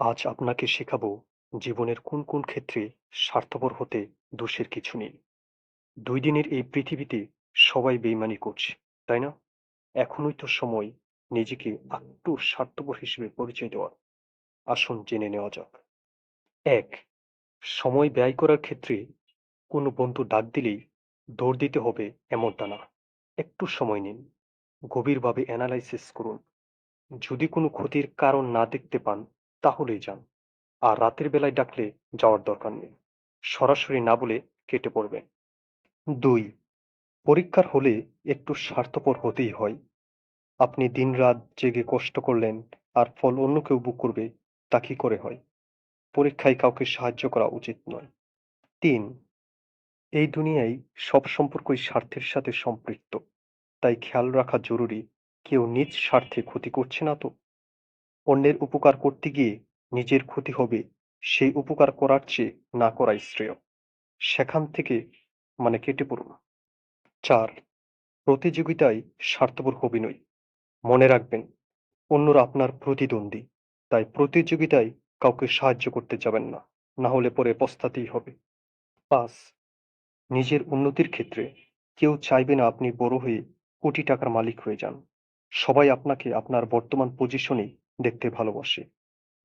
আজ আপনাকে শেখাবো জীবনের কোন কোন ক্ষেত্রে স্বার্থপর হতে দোষের কিছু নেই। দুই দিনের এই পৃথিবীতে সবাই বেইমানি করছে, তাই না? এখনই তো সময় নিজেকে একটু স্বার্থপর হিসেবে পরিচয় দেওয়ার। আসুন জেনে নেওয়া যাক। এক, সময় ব্যয় করার ক্ষেত্রে কোনো বন্ধু ডাক দিলেই দৌড় দিতে হবে এমনটা না। একটু সময় নিন, গভীরভাবে অ্যানালাইসিস করুন। যদি কোনো ক্ষতির কারণ না দেখতে পান তাহলেই যান। আর রাতের বেলায় ডাকলে যাওয়ার দরকার নেই। সরাসরি না বলে কেটে পড়বেন দুই, পরীক্ষার হলে একটু স্বার্থপর হতেই হয়। আপনি দিনরাত জেগে কষ্ট করলেন আর ফল অন্য কেউ বুক করবে, তা কি করে হয়? পরীক্ষায় কাউকে সাহায্য করা উচিত নয়। তিন, এই দুনিয়ায় সব সম্পর্কই স্বার্থের সাথে সম্পৃক্ত। তাই খেয়াল রাখা জরুরি। কেউ নিজ স্বার্থে ক্ষতি করছে না তো? অন্যের উপকার করতে গিয়ে নিজের ক্ষতি হবে, সেই উপকার করার চেয়ে না করাই শ্রেয়। সেখান থেকে মানে কেটে পড়ুন। চার, প্রতিযোগিতায় স্বার্থপর হবি নই। মনে রাখবেন, অন্যরা আপনার প্রতিদ্বন্দ্বী, তাই প্রতিযোগিতায় কাউকে সাহায্য করতে যাবেন না না হলে পরে পস্তাতেই হবে। পাঁচ, নিজের উন্নতির ক্ষেত্রে কেউ চাইবে না আপনি বড় হয়ে কোটি টাকার মালিক হয়ে যান। সবাই আপনাকে আপনার বর্তমান পজিশনেই দেখতে ভালোবাসে।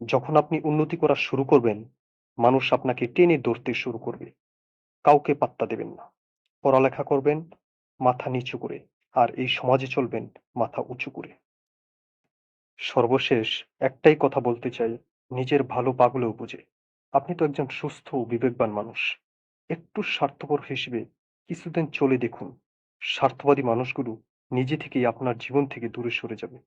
যখন আপনি উন্নতি করা শুরু করবেন, মানুষ আপনাকে টেনে ধরতে শুরু করবে। কাউকে পাত্তা দেবেন না। পড়ালেখা করবেন, মাথা নিচু করে, আর এই সমাজে চলবেন মাথা উঁচু করে। সর্বশেষ একটাই কথা বলতে চাই, নিজের ভালো পাগলেও বুঝে। আপনি তো একজন সুস্থ ও বিবেকবান মানুষ। একটু স্বার্থপর হিসেবে কিছুদিন চলে দেখুন, স্বার্থবাদী মানুষগুলো নিজে থেকেই আপনার জীবন থেকে দূরে সরে যাবে।